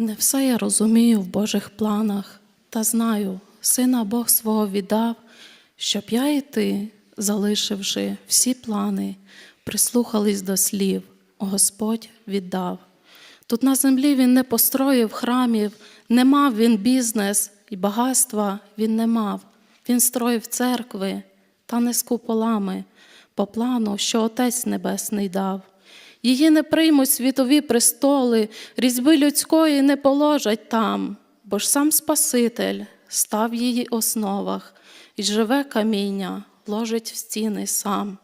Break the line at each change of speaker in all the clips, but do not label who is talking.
Не все я розумію в Божих планах, та знаю, сина Бог свого віддав, щоб я і ти, залишивши всі плани, прислухались до слів, Господь віддав. Тут на землі він не построїв храмів, не мав він бізнес і багатства він не мав. Він строїв церкви, та не з куполами, по плану, що Отець Небесний дав. Її не приймуть світові престоли, різьби людської не положать там, бо ж сам Спаситель став в її основах, і живе каміння ложить в стіни сам.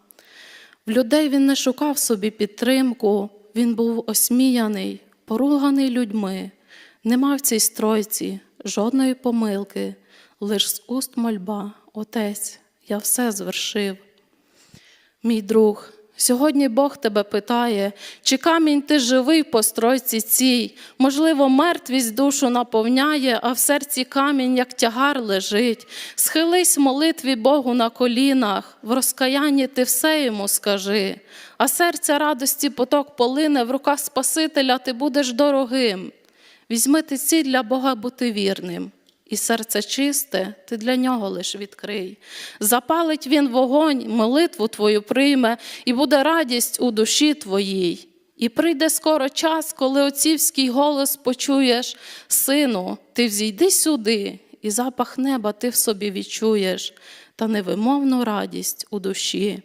В людей він не шукав собі підтримку, він був осміяний, поруганий людьми, не мав в цій стройці жодної помилки, лиш з уст мольба, Отець, я все звершив. Мій друг, сьогодні Бог тебе питає, чи камінь ти живий в постройці цій, можливо, мертвість душу наповняє, а в серці камінь, як тягар, лежить. Схились молитві Богу на колінах, в розкаянні ти все йому скажи, а серця радості поток полине, в руках Спасителя ти будеш дорогим. Візьми ти ціль для Бога бути вірним. І серце чисте, ти для нього лиш відкрий. Запалить він вогонь, молитву твою прийме, і буде радість у душі твоїй. І прийде скоро час, коли отцівський голос почуєш, сину, ти взійди сюди, і запах неба ти в собі відчуєш, та невимовну радість у душі.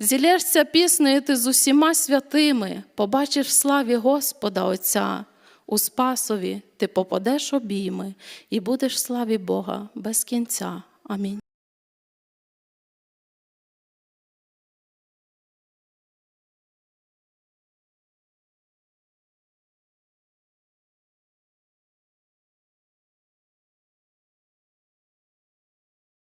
Зілєшся піснею ти з усіма святими, побачиш в славі Господа Отця. У Спасові ти попадеш обійми і будеш славі Бога без кінця. Амінь.